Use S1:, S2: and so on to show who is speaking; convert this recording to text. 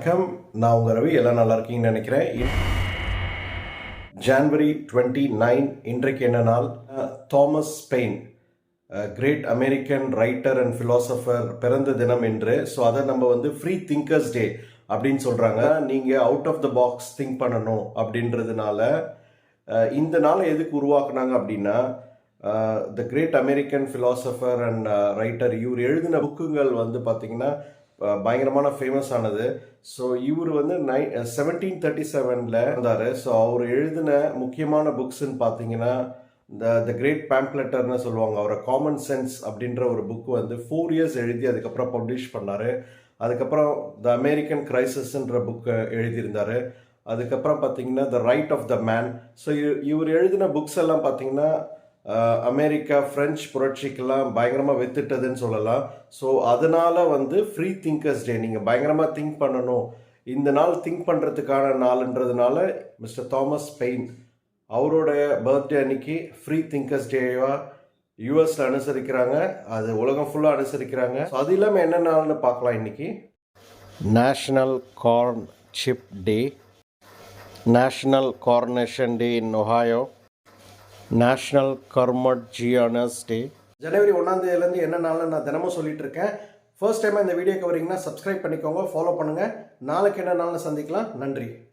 S1: வணக்கம். நான் உங்கள் ரவி எல்லாம் நல்லா இருக்கீங்கன்னு நினைக்கிறேன். ஜான்வரி டுவெண்ட்டி நைன் இன்றைக்கு என்ன நாள்? Thomas Paine great American writer and philosopher பிறந்த தினம் என்று ஸோ அதை நம்ம வந்து ஃப்ரீ திங்கர்ஸ் டே அப்படின்னு சொல்கிறாங்க நீங்கள் out of the box think பண்ணணும் அப்படின்றதுனால இந்த நாளை எதுக்கு உருவாக்குனாங்க அப்படின்னா the great American philosopher and writer இவர் எழுதின புக்குங்கள் வந்து பார்த்திங்கன்னா பயங்கரமான ஃபேமஸ் ஆனது. ஸோ இவர் வந்து நை செவன்டீன் தேர்ட்டி செவனில் இருந்தார் ஸோ அவர் எழுதின முக்கியமான புக்ஸ்ன்னு பார்த்தீங்கன்னா இந்த த கிரேட் பேம்ப்ளெட்டர்னு சொல்லுவாங்க. அவரை காமன் சென்ஸ் அப்படின்ற ஒரு புக் வந்து ஃபோர் இயர்ஸ் எழுதி அதுக்கப்புறம் பப்ளிஷ் பண்ணார். அதுக்கப்புறம் த அமெரிக்கன் கிரைசஸ்ன்ற புக்கை எழுதியிருந்தார். அதுக்கப்புறம் பார்த்தீங்கன்னா the right of the man so இவர் எழுதின புக்ஸ் எல்லாம் பார்த்தீங்கன்னா அமெரிக்கா பிரெஞ்சு புரட்சிக்கெல்லாம் பயங்கரமாக வித்துட்டதுன்னு சொல்லலாம். ஸோ அதனால் வந்து ஃப்ரீ திங்கர்ஸ் டே நீங்கள் பயங்கரமாக திங்க் பண்ணணும். இந்த நாள் திங்க் பண்ணுறதுக்கான நாளுன்றதுனால மிஸ்டர் தாமஸ் பெயின் அவரோட பர்த்டே அன்னைக்கு ஃப்ரீ திங்கர்ஸ் டேவாக யூஎஸில் அனுசரிக்கிறாங்க. அது உலகம் ஃபுல்லாக அனுசரிக்கிறாங்க. ஸோ அது இல்லாமல் என்ன நாள்னு பார்க்கலாம் இன்னைக்கு? National corn chip day national carnation day in Ohio national curmudgeons day ஜனவரி ஒன்றாம் தேதியிலேருந்து என்ன நாளில் நான் தினமும் சொல்லிட்டு இருக்கேன் ஃபர்ஸ்ட் டைம் இந்த வீடியோக்கு வரீங்கன்னா சப்ஸ்கிரைப் பண்ணிக்கோங்க ஃபாலோ பண்ணுங்கள் நாளைக்கு என்ன நாளில் சந்திக்கலாம். நன்றி.